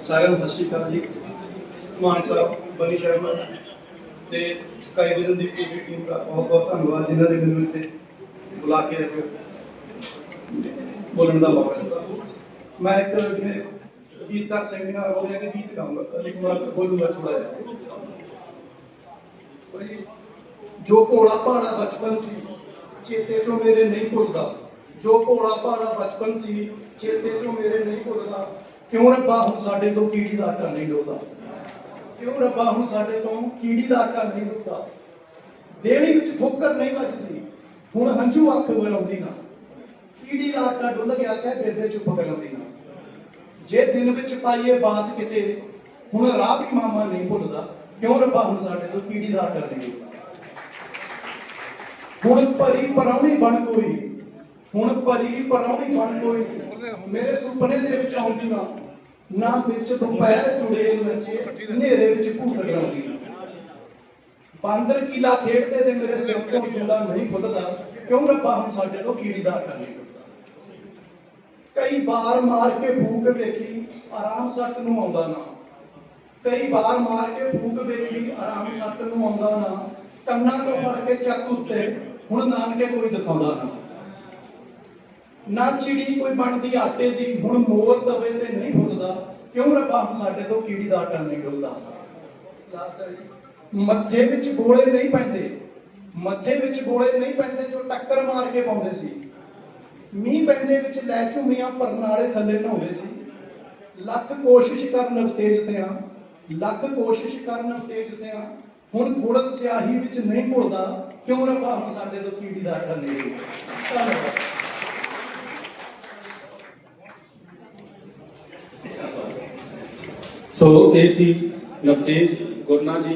ਸਾਰਿਆਂ ਨੂੰ ਸਤਿ ਸ਼੍ਰੀ ਅਕਾਲ ਜੀ। ਮਾਨ ਸਾਹਿਬ ਬਨੀ ਸ਼ਰਮਾ ਤੇ ਸਕਾਈ ਵਿਜ਼ਨ ਦੀ ਪੂਰੀ ਟੀਮ ਦਾ ਬਹੁਤ ਬਹੁਤ ਧੰਨਵਾਦ ਜਿਨ੍ਹਾਂ ਨੇ ਮੈਨੂੰ ਇੱਥੇ ਬੁਲਾ ਕੇ ਅੱਜ ਬੋਲਣ ਦਾ ਮੌਕਾ ਦਿੱਤਾ। ਮੈਂ ਇੱਕ ਜਿਵੇਂ ਗੀਤ ਦਾ ਸੈਮੀਨਾਰ ਹੋ ਗਿਆ ਕਿ ਗੀਤ ਗਾਉਂਗਾ ਇੱਕ ਵਾਰ ਬੋਲੂਗਾ ਥੋੜਾ ਜਿਹਾ। ਬਈ, ਜੋ ਭੋਲਾ ਭਾਲਾ ਬਚਪਨ ਸੀ ਚੇਤੇ ਚੋਂ ਮੇਰੇ ਨਹੀਂ ਭੁੱਲਦਾ। ਜੋ ਭੋਲਾ ਭਾਲਾ ਬਚਪਨ ਸੀ ਚੇਤੇ ਚੋਂ ਮੇਰੇ ਨਹੀਂ ਭੁੱਲਦਾ। ਕਿਉਂ ਰੱਬਾ ਹੁਣ ਸਾਡੇ ਤੋਂ ਕੀੜੀ ਦਾ ਆਟਾ ਨਹੀਂ ਡੋਲਦਾ ਕਿਉਂ ਰੱਬਾ ਹੁਣ ਸਾਡੇ ਤੋਂ ਕੀੜੀ ਦਾ ਆਟਾ ਨਹੀਂ ਡੋਲਦਾ ਦੇਣੀ ਵਿੱਚ ਠੋਕਰ ਨਹੀਂ ਵੱਜਦੀ। ਹੁਣ ਹੰਝੂ ਅੱਖ ਬਣਾਉਂਦੀ ਨਾ। ਕੀੜੀ ਦਾ ਆਟਾ ਡੁੱਲ ਗਿਆ ਕਹਿ ਬੇਬੇ ਚੁੱਪ ਕਰਾਉਂਦੀ ਨਾ। ਜੇ ਦਿਨ ਵਿੱਚ ਪਾਈਏ ਬਾਤ ਕਿਤੇ, ਹੁਣ ਰਾਹ ਵੀ ਮਾਮਾ ਨਹੀਂ ਭੁੱਲਦਾ। ਕਿਉਂ ਰੱਬਾ ਹੁਣ ਸਾਡੇ ਤੋਂ ਕੀੜੀ ਦਾ ਆਟਾ ਨਹੀਂ ਡੋਲਦਾ ਹੁਣ ਭਰੀ ਪਰਾਉਣੀ ਬਣ ਕੋਈ। ਹੁਣ ਭਰੀ ਪਰਾਉਣੀ ਬਣ ਕੋਈ। ਮੇਰੇ ਸੁਪਨੇ ਦੇ ਵਿੱਚ ਆਉਂਦੀ ਨਾ। ਨਾ ਵਿੱਚ ਦੁਪਹਿਰ ਚੁੜੇਲ ਵਿੱਚ ਹਨੇਰੇ ਵਿੱਚ ਭੂਤ ਡਰਾਉਂਦੀ ਬਾਂਦਰ ਕੀਲਾ ਖੇਡਦੇ ਤੇ ਮੇਰੇ ਸਿਰ ਤੋਂ ਜੁੰਡਾ ਨਹੀਂ ਖੁੱਲਦਾ, ਕਿਉਂ ਰੱਬਾ ਹੁਣ ਸਾਡੇ ਤੋਂ ਕੀੜੀ ਦਾ ਕਈ ਵਾਰ ਮਾਰ ਕੇ ਫੂਕ ਵੇਖੀ, ਆਰਾਮ ਸੱਤ ਨੂੰ ਆਉਂਦਾ ਨਾ। ਕਈ ਵਾਰ ਮਾਰ ਕੇ ਫੂਕ ਵੇਖੀ, ਆਰਾਮ ਸੱਤ ਨੂੰ ਆਉਂਦਾ ਨਾ। ਕੰਨਾਂ ਤੋਂ ਫੜ ਕੇ ਚੱਕ ਉੱਤੇ, ਹੁਣ ਨਾਨਕੇ ਕੋਈ ਦਿਖਾਉਂਦਾ ਨਾ। ਨਾ ਚਿੜੀ ਕੋਈ ਬਣਦੀ ਆਟੇ ਦੀ, ਹੁਣ ਮੋਰ ਦਵੇ ਤੇ ਕਿਉਂ ਰੱਬਾ ਹੁਣ ਸਾਡੇ ਤੋਂ ਕੀੜੀ ਦਾ ਆਟਾ ਨਹੀਂ ਡੁੱਲਦਾ? ਮੱਥੇ ਵਿੱਚ ਗੋਲੇ ਨਹੀਂ ਪੈਂਦੇ। ਮੱਥੇ ਵਿੱਚ ਗੋਲੇ ਨਹੀਂ ਪੈਂਦੇ ਜੋ ਟੱਕਰ ਮਾਰ ਕੇ ਪਾਉਂਦੇ ਸੀ। ਮੀਂਹ ਪੈਂਦੇ ਵਿੱਚ ਲੈ ਝੁੰਮੀਆਂ ਪਰਨਾਲੇ ਥੱਲੇ ਨਹਾਉਂਦੇ ਸੀ। ਲੱਖ ਕੋਸ਼ਿਸ਼ ਕਰਨ ਤੇਜ ਸਿਆ, ਲੱਖ ਕੋਸ਼ਿਸ਼ ਕਰਨ ਤੇਜ ਸਿਆ। ਹੁਣ ਗੁੜ ਸਿਆਹੀ ਵਿੱਚ ਨਹੀਂ ਘੁਲਦਾ, ਕਿਉਂ ਰੱਬਾ ਹੁਣ ਸਾਡੇ ਤੋਂ ਕੀੜੀ ਦਾ ਆਟਾ ਨਹੀਂ ਡੁੱਲਦਾ? ਧੰਨਵਾਦ। ਸੋ ਇਹ ਸੀ ਨਵਤੇਜ ਗੁਰਨਾ ਜੀ।